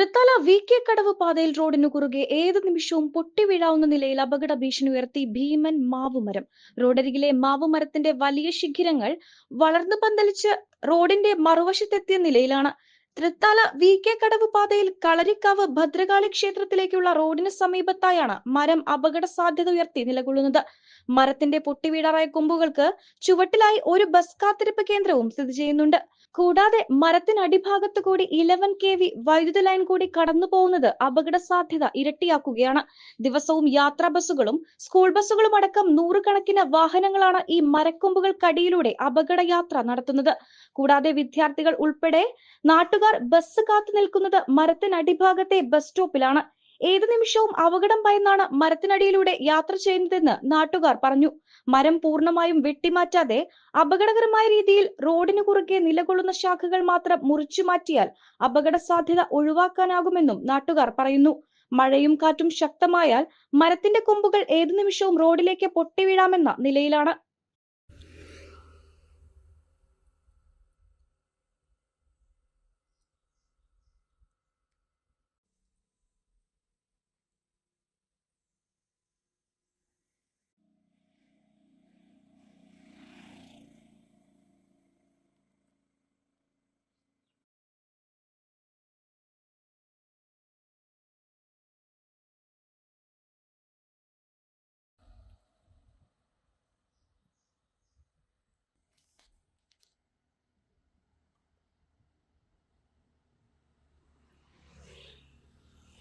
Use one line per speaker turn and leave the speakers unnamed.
Thrithala V K കടവ് പാതയിൽ റോഡിനു കുറുകെ ഏത് നിമിഷവും പൊട്ടിവീഴാവുന്ന നിലയിൽ അപകട ഭീഷണി ഉയർത്തി ഭീമൻ മാവുമരം. റോഡരികിലെ മാവുമരത്തിന്റെ വലിയ ശിഖിരങ്ങൾ വളർന്നു പന്തലിച്ച് റോഡിന്റെ മറുവശത്തെത്തിയ നിലയിലാണ് തൃത്താല വി കെ കടവ് പാതയിൽ കളരിക്കാവ് ഭദ്രകാളി ക്ഷേത്രത്തിലേക്കുള്ള റോഡിന് സമീപത്തായാണ് മരം അപകട സാധ്യത ഉയർത്തി നിലകൊള്ളുന്നത്. മരത്തിന്റെ പൊട്ടിവീടാറായ കൊമ്പുകൾക്ക് ചുവട്ടിലായി ഒരു ബസ് കാത്തിരിപ്പ് കേന്ദ്രവും സ്ഥിതി ചെയ്യുന്നുണ്ട്. കൂടാതെ മരത്തിന് അടിഭാഗത്ത് കൂടി ഇലവൻ കെ വി വൈദ്യുത ലൈൻ കൂടി കടന്നു പോകുന്നത് അപകട സാധ്യത ഇരട്ടിയാക്കുകയാണ്. ദിവസവും യാത്രാ ബസ്സുകളും സ്കൂൾ ബസ്സുകളും അടക്കം നൂറുകണക്കിന് വാഹനങ്ങളാണ് ഈ മരക്കൊമ്പുകൾക്കടിയിലൂടെ അപകട യാത്ര നടത്തുന്നത്. കൂടാതെ വിദ്യാർത്ഥികൾ ഉൾപ്പെടെ നാട്ടുകാർ ബസ് കാത്തു നിൽക്കുന്നത് മരത്തിനടിഭാഗത്തെ ബസ് സ്റ്റോപ്പിലാണ് ഏതു നിമിഷവും അപകടം ഭയന്നാണ് മരത്തിനടിയിലൂടെ യാത്ര ചെയ്യുന്നതെന്ന് നാട്ടുകാർ പറഞ്ഞു. മരം പൂർണമായും വെട്ടിമാറ്റാതെ അപകടകരമായ രീതിയിൽ റോഡിന് കുറുകെ നിലകൊള്ളുന്ന ശാഖകൾ മാത്രം മുറിച്ചു മാറ്റിയാൽ അപകട സാധ്യത ഒഴിവാക്കാനാകുമെന്നും നാട്ടുകാർ പറയുന്നു. മഴയും കാറ്റും ശക്തമായാൽ മരത്തിന്റെ കൊമ്പുകൾ ഏതു നിമിഷവും റോഡിലേക്ക് പൊട്ടിവീഴാമെന്ന നിലയിലാണ്.